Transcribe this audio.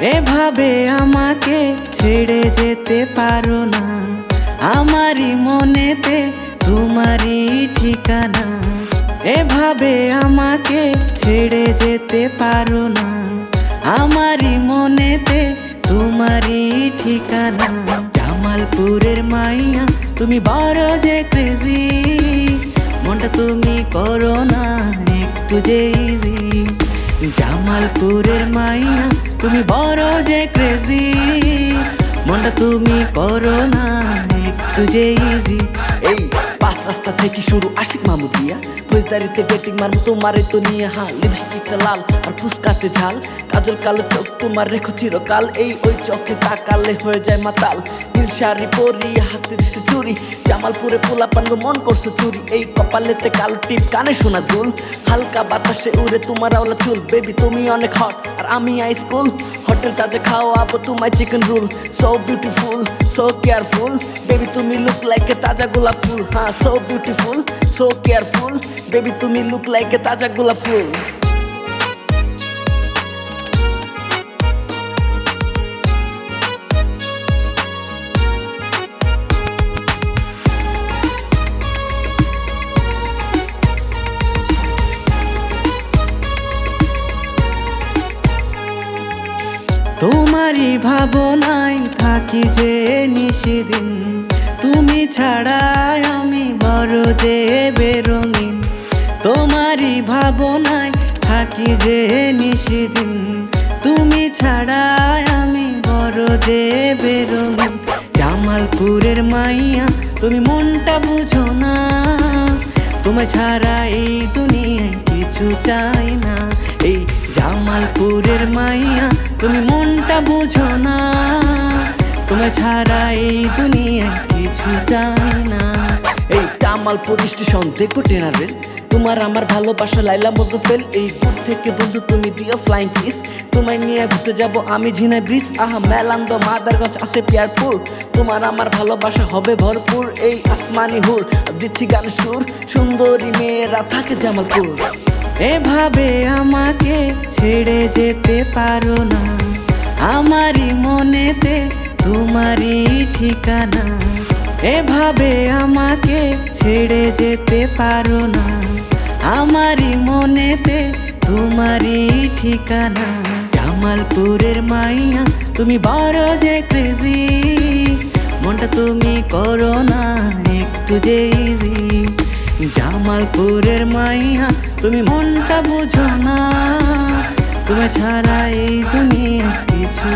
এভাবে আমাকে ছেড়ে যেতে পারো না। আমারই মনেতে তোমারই ঠিকানা। এভাবে আমাকে ছেড়ে যেতে পারো না। আমারই মনেতে তোমারই ঠিকানা। জামালপুরের মাইয়া, তুমি বড় যে ক্রেজি মনটা তুমি করো না, একটু যে ইজি জামালপুরের মাইয়া তুমি বড় যে ক্রেজি মনটা তুমি করো না একটু যে ইজি এই পাঁচ রাস্তা থেকে শুরু আশিক মামুদিয়া ফুজদারিতে বেটিং মারবো, তোমারে তো নিয়ে হা লিপস্টিকটা লাল আর ফুসকাতে ঝাল। কাজল কালো চোখ, তোমার রেখো চিরকাল। এই ওই চোখে তাকালে হয়ে যায় মাতাল। নীল শাড়ি পরি, হাতে দিছে চুরি জামালপুরে পোলা পানগো মন করছ চুরি। এই কপালেতে কালো টিপ, কানে শোনা দুল। হালকা বাতাসে উড়ে তোমার আওলা চুল। বেবি তুমি অনেক হট আমি আই স্কুল হোটেল তাজে খাওয়াবো তোমায় chicken roll so beautiful so careful baby তুমি লুক লাইক এ তাজা গোলাপ ফুল হ্যাঁ so beautiful so careful baby তুমি লুক লাইক এ তাজা গোলাপ ফুল। তোমারই ভাবনায় থাকি যে নিশিদিন। তুমি ছাড়া আমি বড় যে বেরঙিন। তোমারই ভাবনায় থাকি যে নিশিদিন। তুমি ছাড়া আমি বড় যে বেরঙিন। জামালপুরের মাইয়া, তুমি মনটা বুঝো না। তোমার ছাড়া এই দুনিয়ায় কিছু চাই না। জামালপুরের মাইয়া, তুমি মনটা বুঝো না। তোমায় ছাড়া এই দুনিয়ায় কিছু চাই না। এই জামালপুর স্টেশন দেখো ট্রেনার তোমার আমার ভালোবাসা লাইলা মতো ফেল এই দূর থেকে বন্ধু, তুমি দিও ফ্লাইং কিস তোমায় নিয়ে ঘুরতে যাব আমি ঝিনাই ব্রিজ। আহা, মেলান্দ, মাদারগঞ্জ, আসে পিয়ারপুর। তোমার আমার ভালোবাসা হবে ভরপুর। এই আসমানি হুর, দিচ্ছি গান সুর। সুন্দরী মেয়েরা থাকে জামালপুর। এভাবে আমাকে ছেড়ে যেতে পারো না। আমারই মনেতে তোমারই ঠিকানা। এভাবে আমাকে ছেড়ে যেতে পারো না। আমারই মনেতে তোমারই ঠিকানা। জামালপুরের মাইয়া, তুমি বড় যে ক্রেজি মনটা তুমি করো না, একটু যে ইজি জামালপুরের মাইয়া তুমি মনটা বোঝো না। তুমি ছাড়া এই দুনিয়া কিছু